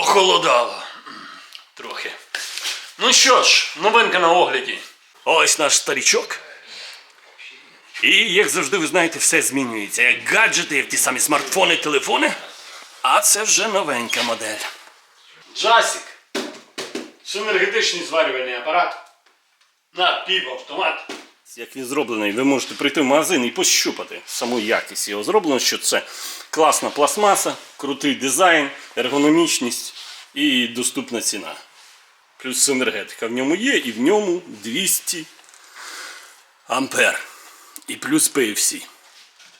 Похолодало. Трохи. Ну що ж, новинка на огляді. Ось наш старічок. І, як завжди, ви знаєте, все змінюється. Як гаджети, як ті самі смартфони, телефони. А це вже новенька модель. Джасік. Синергетичний зварювальний апарат. На півавтомат. Як він зроблений, ви можете прийти в магазин і пощупати саму якість його зроблено, що це класна пластмаса, крутий дизайн, ергономічність і доступна ціна. Плюс синергетика в ньому є, і в ньому 200 ампер. І плюс PFC.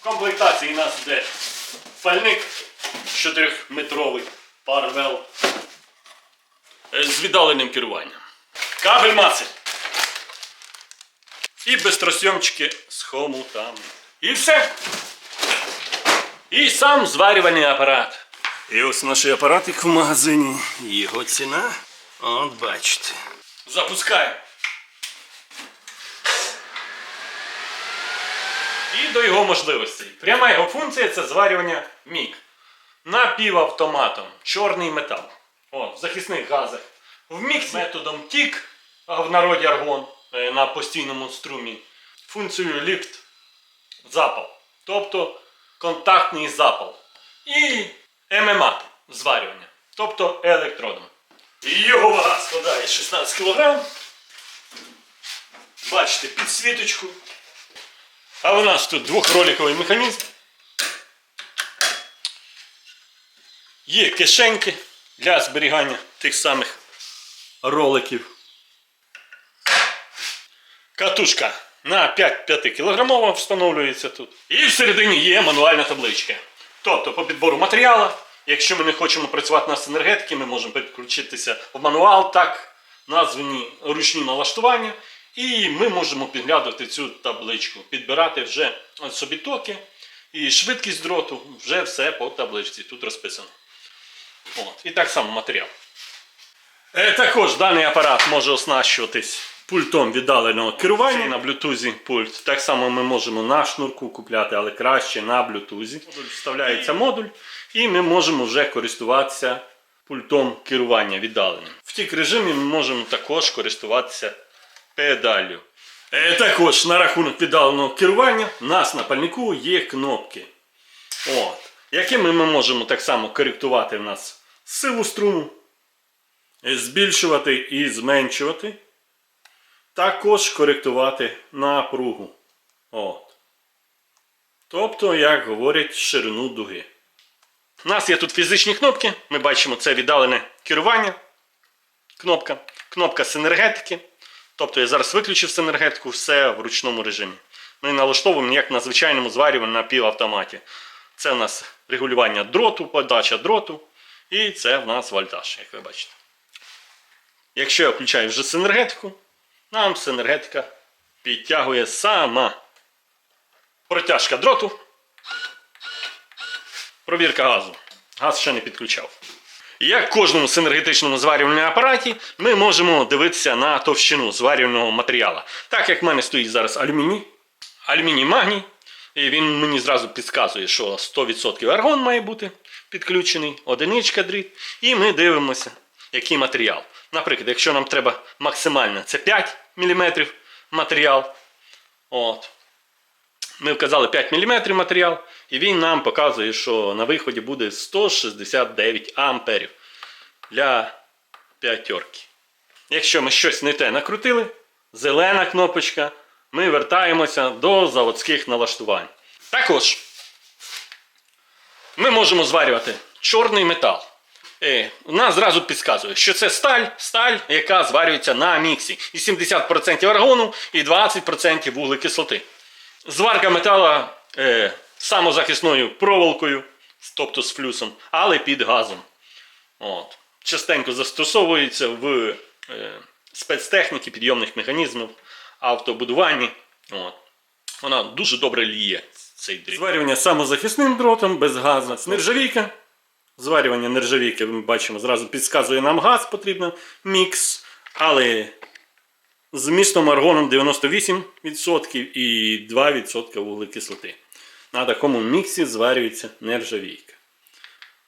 В комплектації у нас йде фальник 4-метровий парвел з віддаленим керуванням. Кабель маси. І безтросйомчики з хомутами. І все. І сам зварювальний апарат. І ось наш апаратик в магазині. Його ціна. От бачите. Запускаємо. І до його можливостей. Пряма його функція це зварювання мік. Напівавтоматом. Чорний метал. О, в захисних газах. В мікс методом тік, а в народі аргон на постійному струмі. Функцією ліфт запал. Тобто контактний запал. І ММА зварювання. Тобто електродом. Його вага складає 16 кг. Бачите, підсвіточку. А у нас тут двохроликовий механізм. Є кишеньки для зберігання тих самих роликів. Катушка на 5-5 кілограмова встановлюється тут. І всередині є мануальна табличка. Тобто по підбору матеріалу, якщо ми не хочемо працювати на синергетики, ми можемо підключитися в мануал, так, названі ручні налаштування. І ми можемо підглядати цю табличку, підбирати вже собі токи і швидкість дроту, вже все по табличці. Тут розписано. От. І так само матеріал. Е, також даний апарат може оснащуватись пультом віддаленого керування на блютузі пульт. Так само ми можемо на шнурку купляти, але краще на блютузі. Модуль вставляється модуль, і ми можемо вже користуватися пультом керування віддаленим. В тік режимі ми можемо також користуватися педаллю. Е, також на рахунок віддаленого керування у нас на пальнику є кнопки. От, якими ми можемо так само коректувати в нас силу струму, збільшувати і зменшувати. Також коректувати напругу. От. Тобто, як говорять, ширину дуги. У нас є тут фізичні кнопки. Ми бачимо це віддалене керування. Кнопка. Кнопка синергетики. Тобто я зараз виключив синергетику, все в ручному режимі. Ми налаштовуємо як на звичайному зварюванні на півавтоматі. Це у нас регулювання дроту, подача дроту. І це в нас вольтаж, як ви бачите. Якщо я включаю вже синергетику, нам синергетика підтягує сама. Протяжка дроту. Провірка газу. Газ ще не підключав. Як в кожному синергетичному зварювальному апараті, ми можемо дивитися на товщину зварювального матеріалу. Так як в мене стоїть зараз алюміній, алюміній магній, і він мені зразу підказує, що 100% аргон має бути підключений, одиничка дріт. І ми дивимося, який матеріал. Наприклад, якщо нам треба максимально, це 5 мм матеріал. От. Ми вказали 5 мм матеріал, і він нам показує, що на виході буде 169 амперів для п'ятерки. Якщо ми щось не те накрутили, зелена кнопочка, ми вертаємося до заводських налаштувань. Також ми можемо зварювати чорний метал. Е, нас зразу підказує, що це сталь, сталь, яка зварюється на міксі. І 70% аргону і 20% вуглекислоти. Зварка метала е, самозахисною проволокою, тобто з флюсом, але під газом. От. Частенько застосовується в е, спецтехніці підйомних механізмів, автобудуванні. От. Вона дуже добре ліє цей дріт. Зварювання самозахисним дротом, без газу. Нержавійка. Зварювання нержавійки, ми бачимо, зразу підказує нам газ, потрібно мікс. Але з містом аргоном 98% і 2% вуглекислоти. На такому міксі зварюється нержавійка.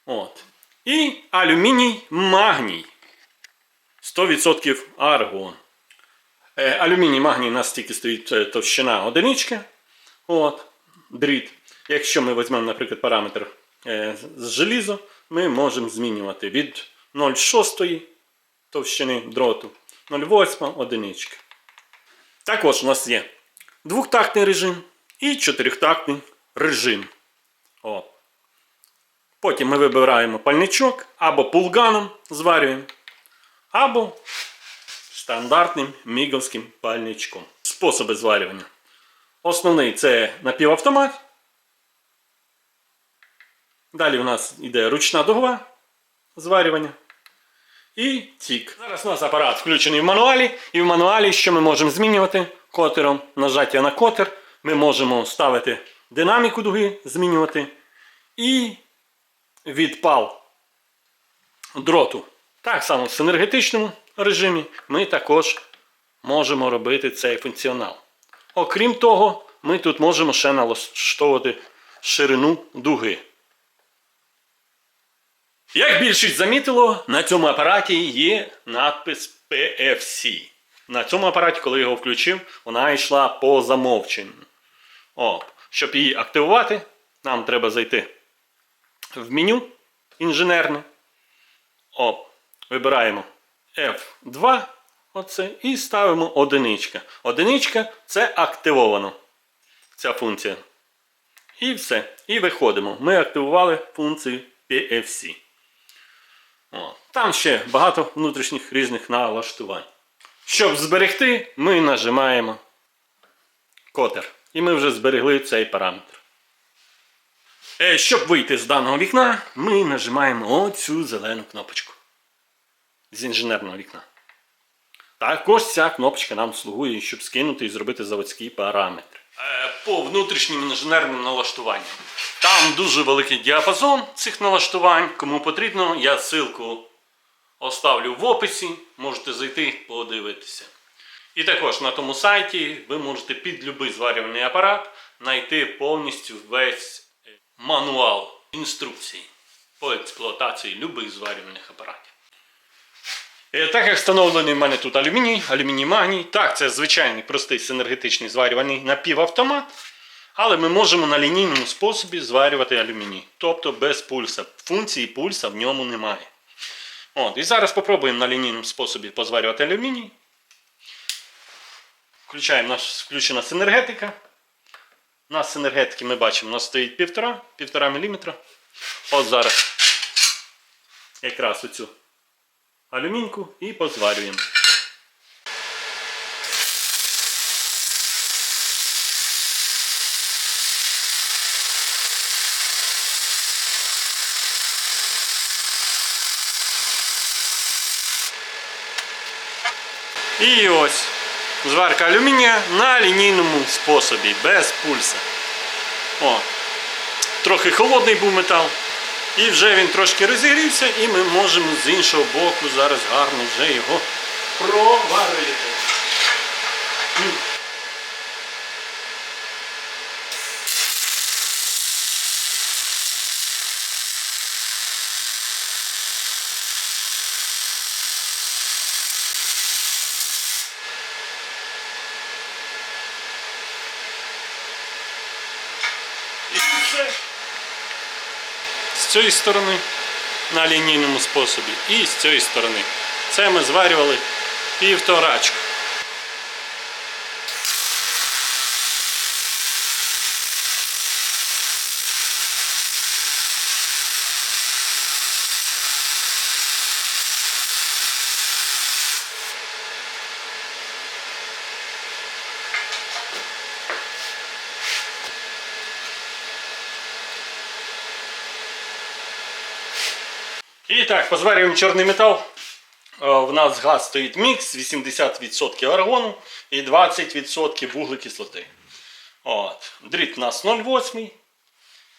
От. І алюміній магній. 100% аргон. Е, алюміній магній у нас тільки стоїть е, товщина одиничка. От, дріт. Якщо ми візьмемо, наприклад, параметр з желізо, ми можемо змінювати від 0,6 товщини дроту 0,8 одиничка. Також у нас є двохтактний режим і чотирьохтактний режим. О. Потім ми вибираємо пальничок або пулганом зварюємо, або стандартним міговським пальничком. Способи зварювання. Основний це напівавтомат. Далі у нас йде ручна дугова зварювання. І тік. Зараз у нас апарат включений в мануалі, і в мануалі, що ми можемо змінювати котером, нажаття на котер. Ми можемо ставити динаміку дуги, змінювати. І відпал дроту. Так само в синергетичному режимі ми також можемо робити цей функціонал. Окрім того, ми тут можемо ще налаштовувати ширину дуги. Як більшість замітило, на цьому апараті є надпис PFC. На цьому апараті, коли його включив, вона йшла по замовченню. О, щоб її активувати, нам треба зайти в меню інженерне. О, вибираємо F2 оце, і ставимо одиничка. Одиничка це активовано. Ця функція. І все. І виходимо. Ми активували функцію PFC. Там ще багато внутрішніх різних налаштувань. Щоб зберегти, ми нажимаємо котер. І ми вже зберегли цей параметр. Е, Щоб вийти з даного вікна, ми нажимаємо оцю зелену кнопочку з інженерного вікна. Також ця кнопочка нам слугує, щоб скинути і зробити заводські параметри. Е, По внутрішнім інженерним налаштуванням. Там дуже великий діапазон цих налаштувань. Кому потрібно, я ссылку оставлю в описі. Можете зайти подивитися. І також на тому сайті ви можете під будь-який зварювальний апарат знайти повністю весь е, мануал інструкцій по експлуатації будь-яких зварювальних апаратів. Е, Так як встановлений в мене тут алюміній, алюміній магній. Так, це звичайний простий синергетичний зварювальний напівавтомат. Але ми можемо на лінійному способі зварювати алюміній. Тобто без пульса. Функції пульса в ньому немає. От, І зараз спробуємо на лінійному способі позварювати алюміній. Включаємо наш, включена синергетика. У нас синергетики ми бачимо, у нас стоїть 1,5 1,5 мм. От зараз якраз оцю алюміньку і позварюємо. І ось зварка алюмінія на лінійному способі, без пульса. О, трохи холодний був метал. І вже він трошки розігрівся, і ми можемо з іншого боку зараз гарно вже його проварити. І все цієї сторони на лінійному способі і з цієї сторони. Це ми зварювали півторачку. І так, позварюємо чорний метал. Е, В нас газ стоїть мікс, 80% аргону і 20% вуглекислоти. От. Дріт у нас 0,8.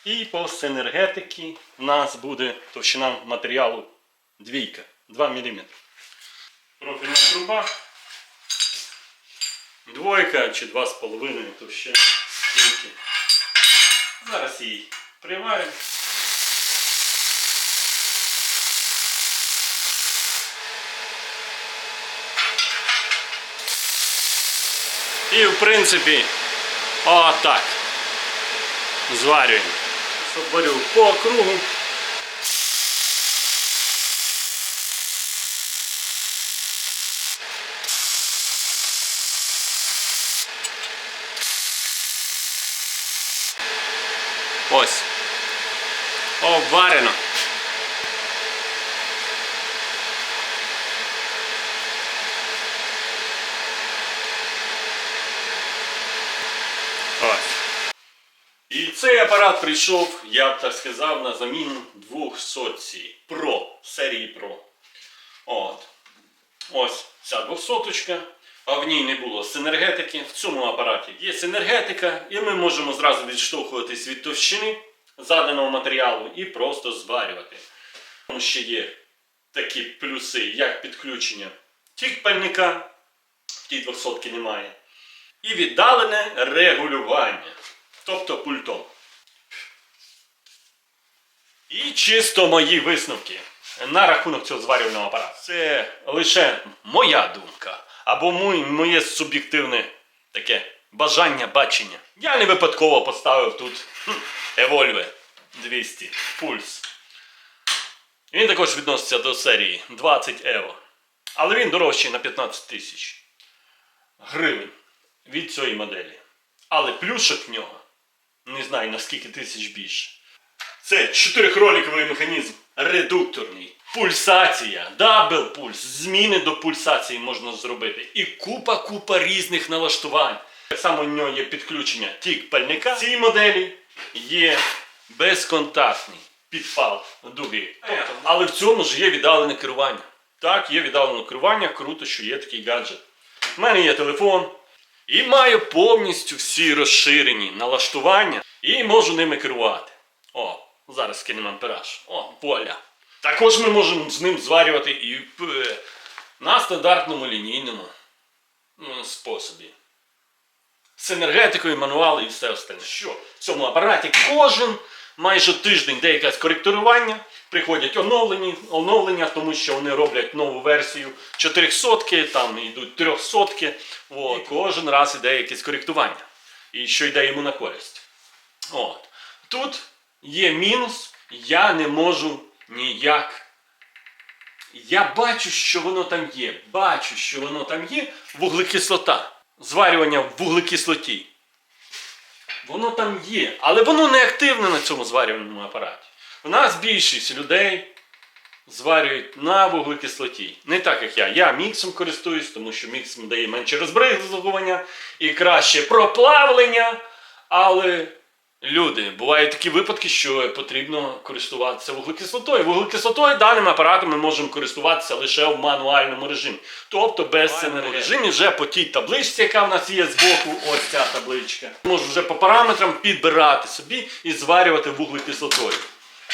І по синергетики у нас буде товщина матеріалу двійка, 2 мм. Профільна труба. Двойка чи 2,5 товщина. Зараз її приваримо. І в принципі, отак. Зварюємо. Соборю по кругу. Ось. Обварено. Ось. І цей апарат прийшов, я б так сказав, на заміну 200 Pro, серії Pro. От. Ось ця 200 а в ній не було синергетики. В цьому апараті є синергетика, і ми можемо зразу відштовхуватись від товщини заданого матеріалу і просто зварювати. Тому ще є такі плюси, як підключення тік пальника, в тій 200 немає. І віддалене регулювання, тобто пультом. І чисто мої висновки на рахунок цього зварювального апарату. Це лише моя думка або моє суб'єктивне таке бажання бачення. Я не випадково поставив тут хм, Evolve 200 Pulse. Він також відноситься до серії 20 Evo. Але він дорожчий на 15 тисяч гривень від цієї моделі. Але плюшок в нього не знаю наскільки тисяч більше. Це чотирихроліковий механізм редукторний. Пульсація, дабл пульс, зміни до пульсації можна зробити. І купа-купа різних налаштувань. Так само в нього є підключення тік пальника. В цій моделі є безконтактний підпал дуги. Тобто, але в цьому ж є віддалене керування. Так, є віддалене керування, круто, що є такий гаджет. У мене є телефон, і маю повністю всі розширені налаштування і можу ними керувати. О, зараз кинемо ампераж. О, воля. Також ми можемо з ним зварювати і е, на стандартному лінійному ну, способі. З енергетикою, мануали і все остальне. Що в цьому апараті кожен майже тиждень де якесь коректурування, приходять оновлені, оновлення, тому що вони роблять нову версію 400 там йдуть 300 От. І кожен раз іде якесь коректування. І що йде йому на користь. От. Тут є мінус, я не можу ніяк. Я бачу, що воно там є. Бачу, що воно там є. Вуглекислота. Зварювання в вуглекислоті. Воно там є, але воно не активне на цьому зварювальному апараті. У нас більшість людей зварюють на вуглекислоті. Не так як я. Я міксом користуюсь, тому що мікс дає менше розбризгування і краще проплавлення. Але люди, бувають такі випадки, що потрібно користуватися вуглекислотою. Вуглекислотою даним апаратом ми можемо користуватися лише в мануальному режимі. Тобто без цього режимі вже по тій табличці, яка в нас є збоку, ось ця табличка. Можу вже по параметрам підбирати собі і зварювати вуглекислотою.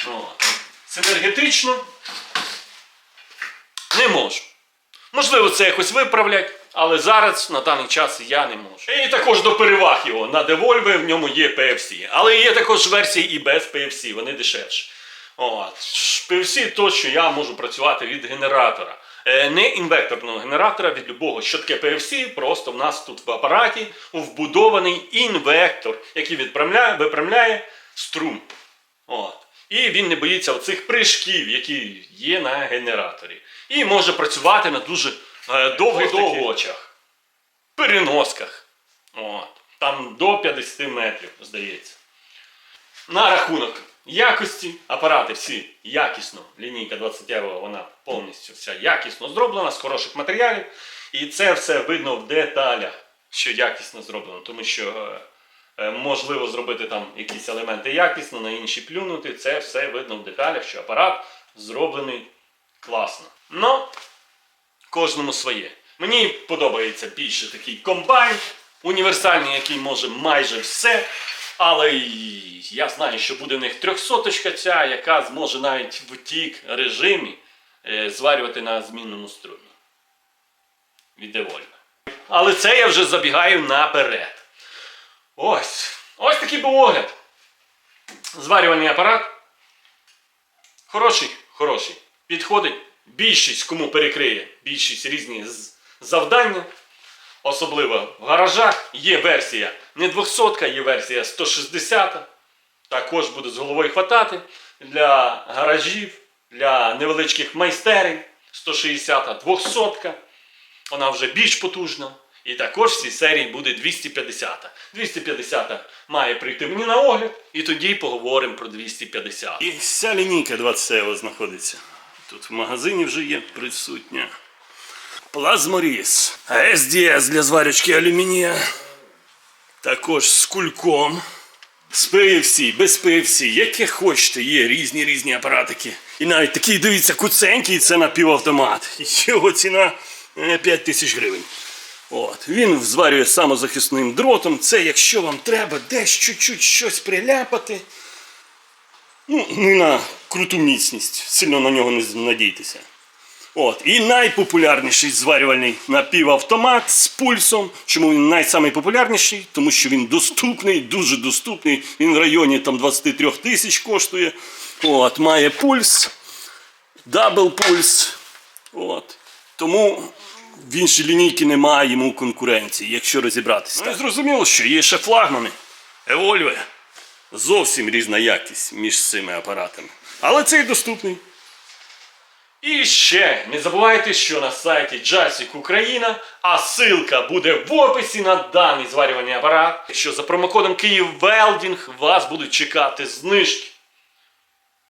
От. Синергетично не можу. Можливо, це якось виправлять, але зараз на даний час я не можу. І також до переваг його на Devolve в ньому є PFC. Але є також версії і без PFC, вони дешевші. От. PFC то, що я можу працювати від генератора. Е, Не інвекторного генератора від любого. Що таке PFC? Просто в нас тут в апараті вбудований інвектор, який відправляє, випрямляє струм. От. І він не боїться оцих прыжків, які є на генераторі. І може працювати на дуже е, довгих довгочах, переносках. От. Там до 50 метрів, здається. На рахунок якості апарати всі якісно. Лінійка 20 євро, вона повністю вся якісно зроблена з хороших матеріалів. І це все видно в деталях, що якісно зроблено. Тому що е, можливо зробити там якісь елементи якісно, на інші плюнути. Це все видно в деталях, що апарат зроблений класно. Но кожному своє. Мені подобається більше такий комбайн, універсальний, який може майже все. Але я знаю, що буде в них трьохсоточка ця, яка зможе навіть в тік режимі е, зварювати на змінному струмі. Від Але це я вже забігаю наперед. Ось. Ось такий був огляд. Зварювальний апарат. Хороший, хороший. Підходить. Більшість кому перекриє більшість різні завдання. Особливо в гаражах є версія не 200, є версія 160. Також буде з головою хватати для гаражів, для невеличких майстерень 160, 200. Вона вже більш потужна. І також в цій серії буде 250. 250 має прийти мені на огляд, і тоді поговоримо про 250. І вся лінійка 20 євро знаходиться. Тут в магазині вже є присутня. Плазморіз. SDS для зварочки алюмінія. Також з кульком. З PFC, без PFC, яке хочете, є різні різні апаратики. І навіть такий, дивіться, куценький, це напівавтомат. Його ціна е, 5 тисяч гривень. От. Він зварює самозахисним дротом. Це якщо вам треба десь чуть-чуть щось приляпати. Ну, не на круту міцність, сильно на нього не надійтеся. От. І найпопулярніший зварювальний напівавтомат з пульсом. Чому він найпопулярніший? Тому що він доступний, дуже доступний. Він в районі там, 23 тисяч коштує. От. Має пульс, дабл пульс. От. Тому в іншій лінійці немає йому конкуренції, якщо розібратися. Ну, і зрозуміло, що є ще флагмани. Evolve. Зовсім різна якість між цими апаратами. Але цей доступний. І ще не забувайте, що на сайті Джасік Україна, а ссылка буде в описі на даний зварювальний апарат. Що за промокодом Київ Велдінг вас будуть чекати знижки.